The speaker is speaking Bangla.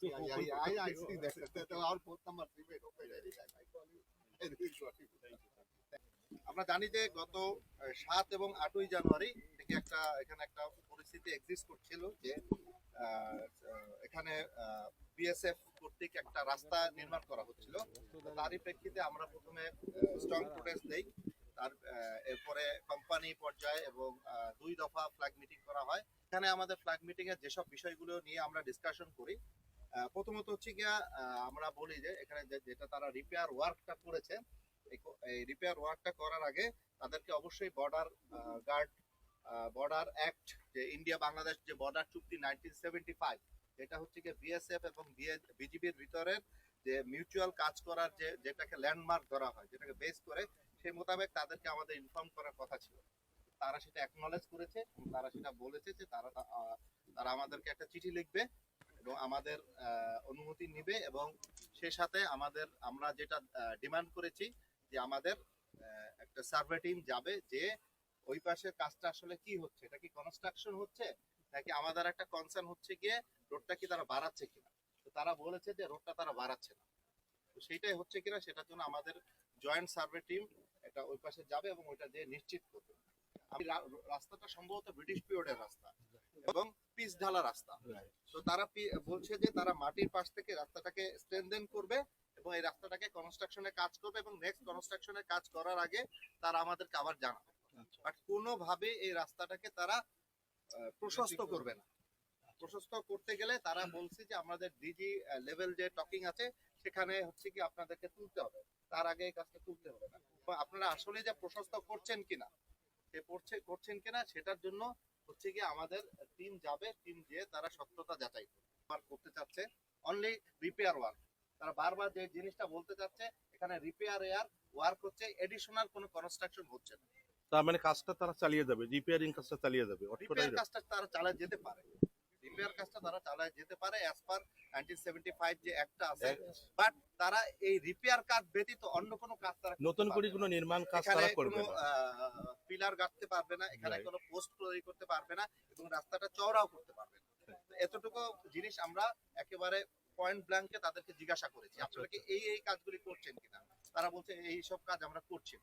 Yeah, yeah, yeah. I, I see that. our phone number we sure you. আমরা জানি যে গত সাত এবং আটই জানুয়ারি থেকে একটা এখানে একটা পরিস্থিতি এক্সিস্ট করছিল যে এখানে বিএসএফ কর্তৃক একটা রাস্তা নির্মাণ করা হচ্ছিল তারই প্রেক্ষিতে আমরা প্রথমে স্ট্রং প্রোটেস্ট দেই তার এরপরে কোম্পানি পর্যায়ে এবং দুই দফা ফ্ল্যাগ মিটিং করা হয় এখানে আমাদের ফ্ল্যাগ মিটিং এর যেসব বিষয়গুলো নিয়ে আমরা ডিসকাশন করি প্রথমত হচ্ছে গিয়া আমরা বলি যে এখানে যেটা তারা রিপেয়ার ওয়ার্কটা করেছে, এই রিপেয়ার ওয়ার্কটা করার আগে তাদেরকে অবশ্যই বর্ডার গার্ড বর্ডার অ্যাক্ট যে ইন্ডিয়া বাংলাদেশ যে বর্ডার চুক্তি নাইনটিন সেভেন্টি ফাইভ যেটা হচ্ছে গিয়ে বিএসএফ এবং বিজিবির ভিতরে যে মিউচুয়াল কাজ করার যে যেটাকে ল্যান্ডমার্ক ধরা হয়, যেটাকে বেস করে, সেই মোতাবেক তাদেরকে আমাদের ইনফর্ম করার কথা ছিল। তারা সেটা অ্যাকনলেজ করেছে তারা সেটা বলেছে যে তারা তারা আমাদেরকে একটা চিঠি লিখবে এবং আমাদের অনুমতি নিবে এবং সেই সাথে আমাদের, আমরা যেটা ডিমান্ড করেছি যে আমাদের একটা সার্ভে টিম যাবে যে ওই পাশের কাজটা আসলে কি হচ্ছে? এটা কি কনস্ট্রাকশন হচ্ছে? নাকি আমাদের একটা কনসার্ন হচ্ছে গিয়ে রোডটা কি তারা বাড়াচ্ছে কিনা? তো তারা বলেছে যে রোডটা তারা বাড়াচ্ছে না। তো সেইটাই হচ্ছে কিনা, সেটার জন্য আমাদের জয়েন্ট সার্ভে টিম এটা ওই পাশে যাবে এবং ওইটা যে নিশ্চিত করবে। আমি রাস্তাটা সম্ভবত ব্রিটিশ পিরিয়ডের রাস্তা। এবং পিচ ঢালা রাস্তা। তো তারা বলছে যে তারা মাটির পাশ থেকে রাস্তাটাকে স্ট্রেনদেন করবে এবং এই রাস্তাটাকে কনস্ট্রাকশনের কাজ করবে এবং নেক্সট কনস্ট্রাকশনের কাজ করার আগে তারা আমাদেরকে আবার জানাবে। বাট কোনোভাবে এই রাস্তাটাকে তারা প্রশস্ত করবে না। প্রশস্ত করতে গেলে তারা বলছে যে আমাদের ডিজি লেভেল যে টকিং আছে সেখানে হচ্ছে কি আপনাদেরকে তুলতে হবে। তার আগে এই কাজটা তুলতে হবে না। আপনারা আসলে যে প্রশস্ত করছেন কিনা সে করছে করছেন কিনা সেটার জন্য হচ্ছে কি আমাদের টিম যাবে টিম গিয়ে তারা সত্যতা যাচাই করবে। করতে চাচ্ছে অনলি রিপেয়ার ওয়ার্ক তারা বারবার যে জিনিসটা বলতে চাচ্ছে এখানে রিপেয়ার এয়ার ওয়ার্ক হচ্ছে এডিশনাল কোনো কনস্ট্রাকশন হচ্ছে না। তার মানে কাজটা তারা চালিয়ে যাবে রিপেয়ারিং কাজটা চালিয়ে যাবে কাজটা তারা চালিয়ে যেতে পারে। রিপেয়ার কাজটা তারা চালায় যেতে পারে as per nineteen seventy five যে একটা আছে। বাট তারা এই রিপেয়ার কাজ ব্যতীত অন্য কোনো কাজ তারা নতুন করে কোনো নির্মাণ কাজ তারা করবে না। পিলার গাঁথতে পারবে না এখানে কোনো পোস্ট তৈরি করতে পারবে না এবং রাস্তাটা চওড়াও করতে পারবে না। এতটুকু জিনিস আমরা একেবারে পয়েন্ট ব্ল্যাঙ্কে তাদেরকে জিজ্ঞাসা করেছি। আচ্ছা, আপনারা কি এই এই কাজগুলি করছেন কিনা? তারা বলছে এই সব কাজ আমরা করছি।